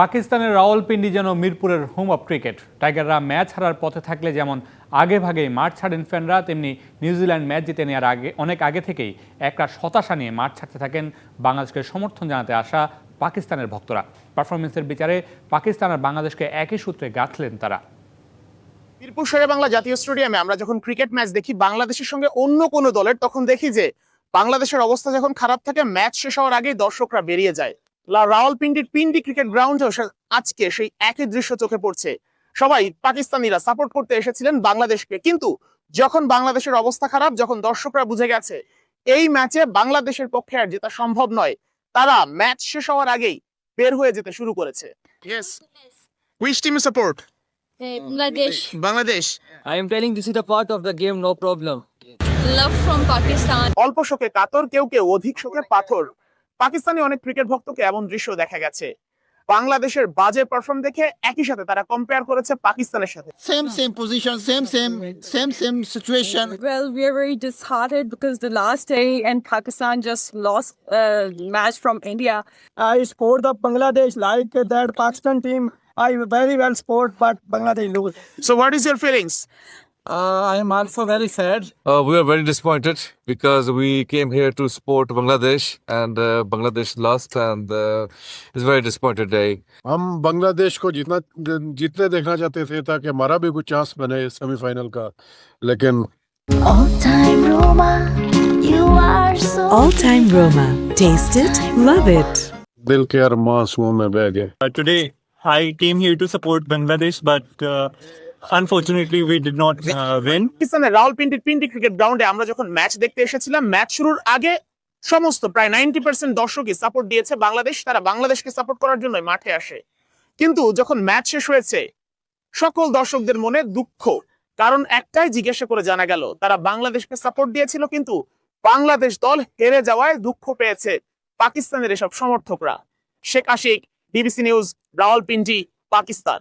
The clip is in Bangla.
পাকিস্তানের রাওয়ালপিন্ডি যেন মিরপুরের হোম অফ ক্রিকেট টাইগাররা ম্যাচ হারার পথে থাকলে যেমন আগে ভাগেই মাঠ ছাড়েন ফ্যানরা তেমনি নিউজিল্যান্ড ম্যাচ জিতে নেওয়ার আগে, অনেক আগে থেকেই একটা হতাশা নিয়ে মাঠ ছাড়তে থাকেন বাংলাদেশকে সমর্থন জানাতে আসা পাকিস্তানের ভক্তরা। পারফরমেন্সের বিচারে পাকিস্তান আর বাংলাদেশকে একই সূত্রে গাঁথলেন তারা। মিরপুর শেরে বাংলা জাতীয় স্টেডিয়ামে আমরা যখন ক্রিকেট ম্যাচ দেখি, বাংলাদেশের সঙ্গে অন্য কোনো দলের, তখন দেখি যে বাংলাদেশের অবস্থা যখন খারাপ থাকে ম্যাচ শেষ হওয়ার আগেই দর্শকরা বেরিয়ে যায়। রাওয়ালপিন্ডির পিন্ডি ক্রিকেট গ্রাউন্ডেও আজকে সেই একই দৃশ্য চোখে পড়ছে। সবাই পাকিস্তানিরা সাপোর্ট করতে এসেছিলেন বাংলাদেশকে। কিন্তু যখন বাংলাদেশের অবস্থা খারাপ যখন দর্শকরা বুঝে গেছে এই ম্যাচে বাংলাদেশের পক্ষে আর জেতা সম্ভব নয় তারা ম্যাচ শেষ হওয়ার আগেই বের হয়ে যেতে শুরু করেছে। Yes which team support Hey, Bangladesh. I am telling this is a part of the game, no problem. Love from Pakistan. অল্প শোকে কাতর কেউ কেউ অধিক শোকে পাথর। পাকিস্তানি অনেক ক্রিকেট ভক্তকে এমন দৃশ্য দেখা গেছে। বাংলাদেশের বাজে পারফর্ম দেখে একই সাথে তারা কম্পেয়ার করেছে পাকিস্তানের সাথে। Same same position same same same same situation well we are very disheartened because the last day and Pakistan just loss match from India I support the Bangladesh like that Pakistan team I very well support but Bangladesh lose so what is your feelings Uh, I am also very sad. Uh, we are very disappointed because we came here to support Bangladesh and uh, Bangladesh lost and uh, it's a very disappointed day. हम बांग्लादेश को जितना जीतने देखना चाहते थे ताकि हमारा भी कुछ चांस बने सेमीफाइनल का लेकिन All time Roma, you are so All Time Roma. Taste it, love it. दिल के अरमासुओं में बह गए Uh, today, I came here to support Bangladesh, but uh, unfortunately, we did not uh, win. পাকিস্তানের রাওয়ালপিন্ডির পিন্ডি ক্রিকেট গ্রাউন্ডে আমরা যখন ম্যাচ দেখতে এসেছিলাম ম্যাচ শুরুর আগে সমস্ত প্রায় নাইনটি পার্সেন্ট দর্শকই সাপোর্ট দিয়েছে বাংলাদেশ। তারা বাংলাদেশকে সাপোর্ট করার জন্য মাঠে আসে। কিন্তু যখন ম্যাচ শেষ হয়েছে সকল দর্শকদের মনে দুঃখ। কারণ একটাই জিজ্ঞাসা করে জানা গেল তারা বাংলাদেশকে সাপোর্ট দিয়েছিল কিন্তু বাংলাদেশ দল হেরে যাওয়ায় দুঃখ পেয়েছে পাকিস্তানের এসব সমর্থকরা। Sheikh Ashik DBC news Rawalpindi Pakistan.